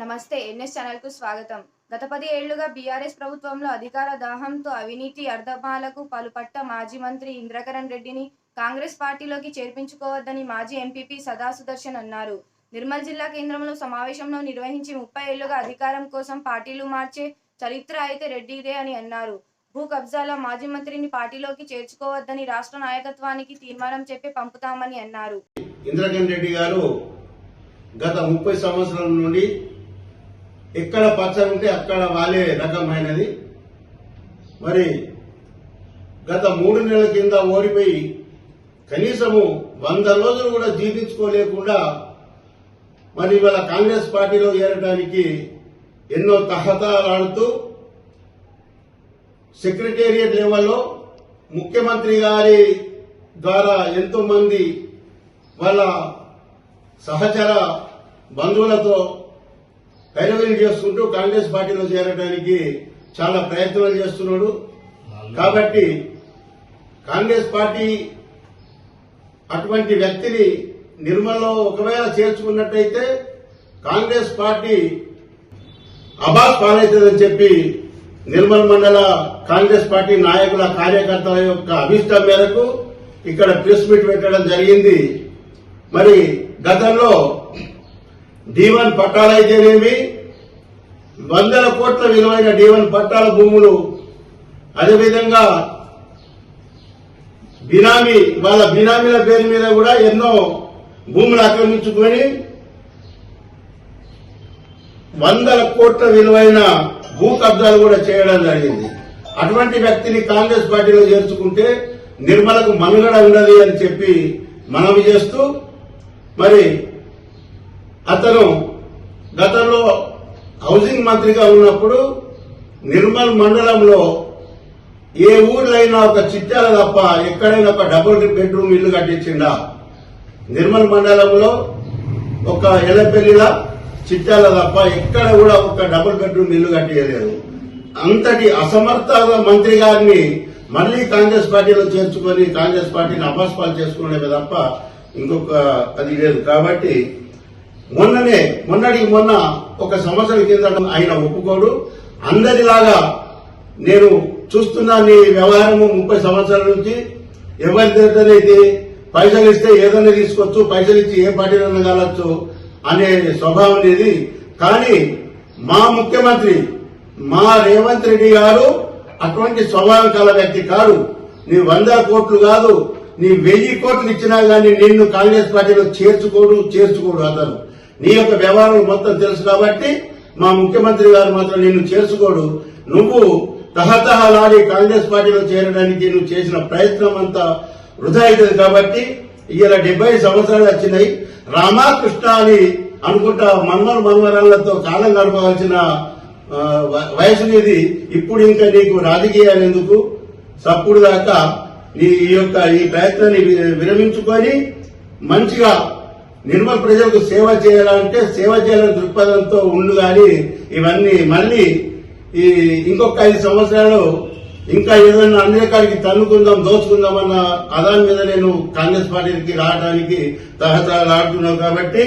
నమస్తే ఎన్ఎస్ ఛానల్కు స్వాగతం. గత పది ఏళ్ళుగా బీఆర్ఎస్ ప్రభుత్వంలో అధికార దాహంతో అవినీతి అర్ధమాలకు పలుపట్ట మాజీ మంత్రి ఇంద్రకరణ్ రెడ్డిని కాంగ్రెస్ పార్టీలోకి చేర్పించుకోవద్దని మాజీ ఎంపీపీ సదా సుదర్శన్ అన్నారు. నిర్మల్ జిల్లా కేంద్రంలో సమావేశంలో నిర్వహించి ముప్పై ఏళ్ళుగా అధికారం కోసం పార్టీలు మార్చే చరిత్ర అయితే రెడ్డిదే అని అన్నారు. భూ కబ్జాల మాజీ మంత్రిని పార్టీలోకి చేర్చుకోవద్దని రాష్ట్ర నాయకత్వానికి తీర్మానం చెప్పి పంపుతామని అన్నారు. ఇంద్రకరణ్ రెడ్డి గారు గత ముప్పై సంవత్సరాల నుండి ఎక్కడ పచ్చడి ఉంటే అక్కడ వాలే రకమైనది. మరి గత మూడు నెలల కింద ఓడిపోయి కనీసము వంద రోజులు కూడా జీర్ణించుకోలేకుండా మరి ఇవాళ కాంగ్రెస్ పార్టీలో చేరడానికి ఎన్నో తహతాలాడుతూ సెక్రటేరియట్ లెవెల్లో ముఖ్యమంత్రి గారి ద్వారా ఎంతో మంది వాళ్ళ సహచర బంధువులతో పైరవీలు చేసుకుంటూ కాంగ్రెస్ పార్టీలో చేరడానికి చాలా ప్రయత్నాలు చేస్తున్నాడు. కాబట్టి కాంగ్రెస్ పార్టీ అటువంటి వ్యక్తిని నిర్మల్లో ఒకవేళ చేర్చుకున్నట్టయితే కాంగ్రెస్ పార్టీ అబాస్ పాలవుతుందని చెప్పి నిర్మల్ మండల కాంగ్రెస్ పార్టీ నాయకుల కార్యకర్తల యొక్క అభిష్టం మేరకు ఇక్కడ ప్రెస్ మీట్ పెట్టడం జరిగింది. మరి గతంలో డీవన్ పట్టాలైతేనేమి వందల కోట్ల విలువైన డీవన్ పట్టాల భూములు. అదేవిధంగా బినామీ వాళ్ళ బినామీల పేరు మీద కూడా ఎన్నో భూములు ఆక్రమించుకొని వందల కోట్ల విలువైన భూ కబ్జాలు కూడా చేయడం జరిగింది. అటువంటి వ్యక్తిని కాంగ్రెస్ పార్టీలో చేర్చుకుంటే నిర్మలకు మనుగడ ఉండదు అని చెప్పి మనవి చేస్తూ మరి అతను గతంలో హౌసింగ్ మంత్రిగా ఉన్నప్పుడు నిర్మల్ మండలంలో ఏ ఊర్లైనా ఒక చిట్టాల తప్ప ఎక్కడైనా ఒక డబుల్ బెడ్రూమ్ ఇల్లు కట్టించిండా? నిర్మల్ మండలంలో ఒక ఎలపెల్లిల చిట్టాల తప్ప ఎక్కడ కూడా ఒక డబుల్ బెడ్రూమ్ ఇల్లు కట్టియలేదు. అంతటి అసమర్థ మంత్రి గారిని మళ్ళీ కాంగ్రెస్ పార్టీలో చేర్చుకొని కాంగ్రెస్ పార్టీని అపస్పాలు చేసుకునే తప్ప ఇంకొక అది లేదు. కాబట్టి మొన్ననే మొన్నటికి మొన్న ఒక సంవత్సరం కిందట ఆయన ఒప్పుకోడు. అందరిలాగా నేను చూస్తున్నా నీ వ్యవహారము ముప్పై సంవత్సరాల నుంచి. ఎవరి దగ్గరైతే పైసలు ఇస్తే ఏదైనా తీసుకోవచ్చు పైసలు ఇచ్చి ఏ పార్టీలైనా కావచ్చు అనే స్వభావం అనేది కానీ మా ముఖ్యమంత్రి మా రేవంత్ రెడ్డి గారు అటువంటి స్వభావం కల వ్యక్తి కాదు నీ వంద కోట్లు కాదు నీ వెయ్యి కోట్లు ఇచ్చినా గానీ నిన్ను కాంగ్రెస్ పార్టీలో చేర్చుకోడు చేర్చుకోడు అతను. నీ యొక్క వ్యవహారం మొత్తం తెలుసు కాబట్టి మా ముఖ్యమంత్రి గారు మాత్రం నిన్ను చేసుకోడు. నువ్వు తహతహలాడి కాంగ్రెస్ పార్టీలో చేరడానికి నువ్వు చేసిన ప్రయత్నం అంతా వృధా అవుతుంది కాబట్టి ఇలా డెబ్బై సంవత్సరాలు వచ్చినాయి. రామాకృష్ణ అని అనుకుంటా మన్మరు మన్మరాలతో కాలం గడపవలసిన వయసు నీది. ఇప్పుడు ఇంకా నీకు రాజకీయాలు ఎందుకు? సప్పుడు దాకా నీ ఈ యొక్క ఈ ప్రయత్నాన్ని వి- విరమించుకొని మంచిగా నిర్మల్ ప్రజలకు సేవ చేయాలంటే సేవ చేయాలని దృక్పథంతో ఉండు గాని ఇవన్నీ మళ్ళీ ఈ ఇంకొక ఐదు సంవత్సరాలు ఇంకా ఏదైనా అన్నికాడికి తన్నుకుందాం దోచుకుందాం అన్న అదాని మీద నేను కాంగ్రెస్ పార్టీకి రావడానికి తహతలాడుతున్నాను కాబట్టి